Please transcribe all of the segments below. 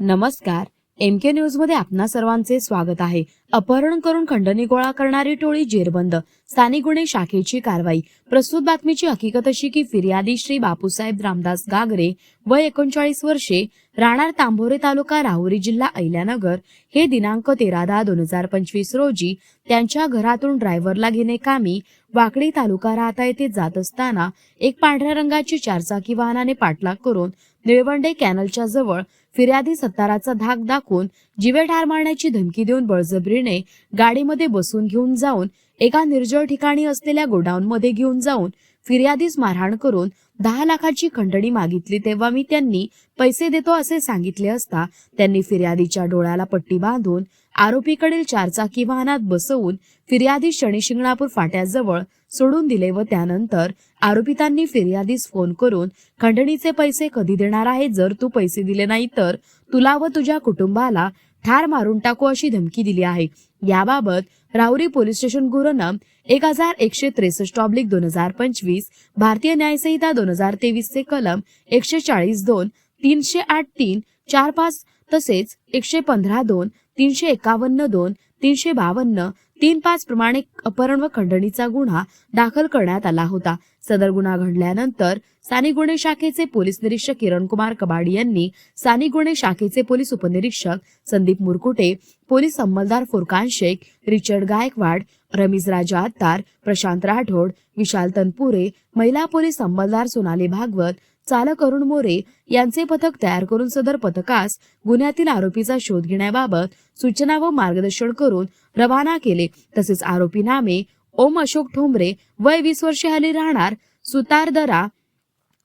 નમસ્કાર एम के न्यूजमध्ये आपणा सर्वांचे स्वागत आहे. अपहरण करून खंडणी गोळा करणारी टोळी जेरबंद. स्थानिक गुन्हे शाखेची कारवाई. प्रस्तुत बातमीची हकीकत अशी की फिर्यादी श्री बापूसाहेब रामदास गागरे वय एकोणचाळीस वर्षे राहणार तांभोरे तालुका राहुरी जिल्हा अहिल्यानगर हे दिनांक तेरा दहा दोन हजार पंचवीस रोजी त्यांच्या घरातून ड्रायव्हरला घेणे कामी वाकडी तालुका राहता येथे जात असताना एक पांढऱ्या रंगाची चारचाकी वाहनाने पाठलाग करून निळवंडे कॅनलच्या जवळ फिर्यादी सत्ताराचा धाक दाखवून जिवे ठार मारण्याची धमकी देऊन बळजबरीने गाडीमध्ये बसून घेऊन जाऊन एका निर्जळ ठिकाणी असलेल्या गोडाऊनमध्ये घेऊन जाऊन फिर्यादीस मारहाण करून दहा लाखाची खंडणी मागितली तेव्हा मी त्यांनी पैसे देतो असे सांगितले असता त्यांनी फिर्यादीच्या डोळ्याला पट्टी बांधून आरोपीकडील चारचाकी वाहनात बसवून फिर्यादी शनिशिंगणापूर फाट्याजवळ सोडून दिले व त्यानंतर आरोपितांनी फिर्यादीस फोन करून खंडणीचे पैसे कधी देणार आहे जर तू पैसे दिले नाही तर तुला व तुझ्या कुटुंबाला ठार मारून टाकू अशी धमकी दिली आहे. याबाबत राहुरी पोलीस स्टेशन गुरनं एक हजार एकशे त्रेसष्ट ऑब्लिक दोन हजार पंचवीस भारतीय न्यायसंहिता दोन हजार तेवीस चे कलम एकशे चाळीस दोन तीनशे आठ तीन चार पाच तसेच एकशे पंधरा दोन तीनशे एकावन्न दोन तीनशे बावन्न तीन पाच प्रमाणे अपहरण व खंडणीचा गुन्हा दाखल करण्यात आला होता. सदर गुन्हा घडल्यानंतर सानी गुन्हे शाखेचे पोलीस निरीक्षक किरण कुमार कबाडी यांनी सानी गुन्हे शाखेचे पोलीस उपनिरीक्षक संदीप मुरकुटे पोलीस अंमलदार फुरकान शेख रिचर्ड गायकवाड रमीज राजा अत्तार प्रशांत राठोड विशाल तनपुरे महिला पोलीस अंमलदार सोनाली भागवत चालक अरुण मोरे यांचे पथक तयार करून सदर पथकास गुन्ह्यातील आरोपीचा शोध घेण्याबाबत सूचना व मार्गदर्शन करून रवाना केले. तसेच आरोपी नामे ओम अशोक ठोंबरे वय वीस वर्षे हाली राहणार सुतारदरा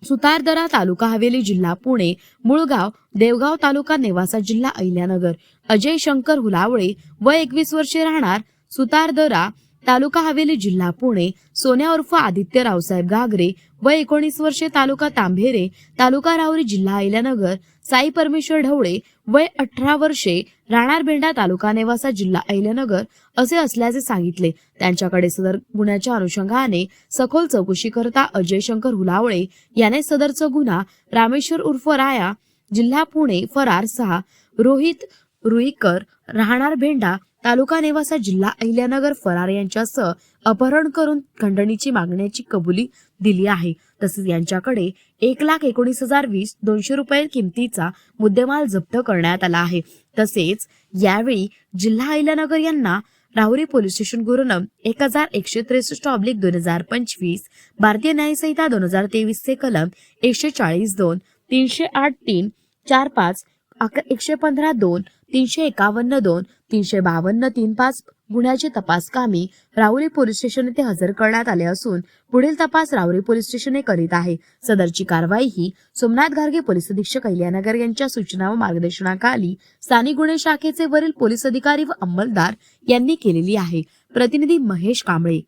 सुतारदरा तालुका हवेली जिल्हा पुणे मुळगाव देवगाव तालुका नेवासा जिल्हा अहिल्यानगर अजय शंकर हुलावळे वय एकवीस वर्षे राहणार सुतारदरा तालुका हवेली जिल्हा पुणे सोन्या उर्फ आदित्य रावसाहेब गागरे व एकोणीस वर्षे तालुका तांभेरे तालुका राहुरी जिल्हा अहिल्यानगर साई परमेश्वर ढवळे वय अठरा वर्षे राहणार भेंडा तालुका नेवासा जिल्हा अहिल्यानगर असे असल्याचे सांगितले. त्यांच्याकडे सदर गुन्ह्याच्या अनुषंगाने सखोल चौकशी करता अजय शंकर हुलावळे याने सदरचा गुन्हा रामेश्वर उर्फ राया जिल्हा पुणे फरार सहा रोहित रुईकर राहणार भेंडा तालुका नेवासा जिल्हा अहिल्यानगर फरार यांच्यासह अपहरण करून खंडणीची मागण्याची कबुली दिली आहे. तसेच यांच्याकडे एक लाख एकोणीस हजार वीस दोनशे रुपये किमतीचा मुद्देमाल जप्त करण्यात आला आहे. तसेच यावेळी जिल्हा अहिल्यानगर यांना राहुरी पोलीस स्टेशन गुरुनम एक हजार एकशे त्रेसष्ट ऑब्लिक दोन हजार पंचवीस भारतीय न्यायसंहिता दोन हजार तेवीस चे कलम एकशे चाळीस दोन तीनशे आठ तीन चार पाच अक- एकशे पंधरा दोन तीनशे एकावन्न दोन तीनशे बावन्न तीन पाच गुन्ह्याची तपास कामी राहुरी पोलीस स्टेशन येथे हजर करण्यात आले असून पुढील तपास राहुरी पोलीस स्टेशन करीत आहे. सदरची कारवाई ही सोमनाथ घारगे पोलीस अधीक्षक अहिल्यानगर यांच्या सूचना व मार्गदर्शनाखाली स्थानिक गुन्हे शाखेचे वरील पोलीस अधिकारी व अंमलदार यांनी केलेली आहे. प्रतिनिधी महेश कांबळे.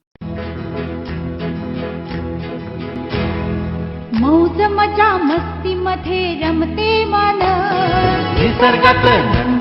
मौज मजा मस्ती मध्ये रमते मन निसर्गात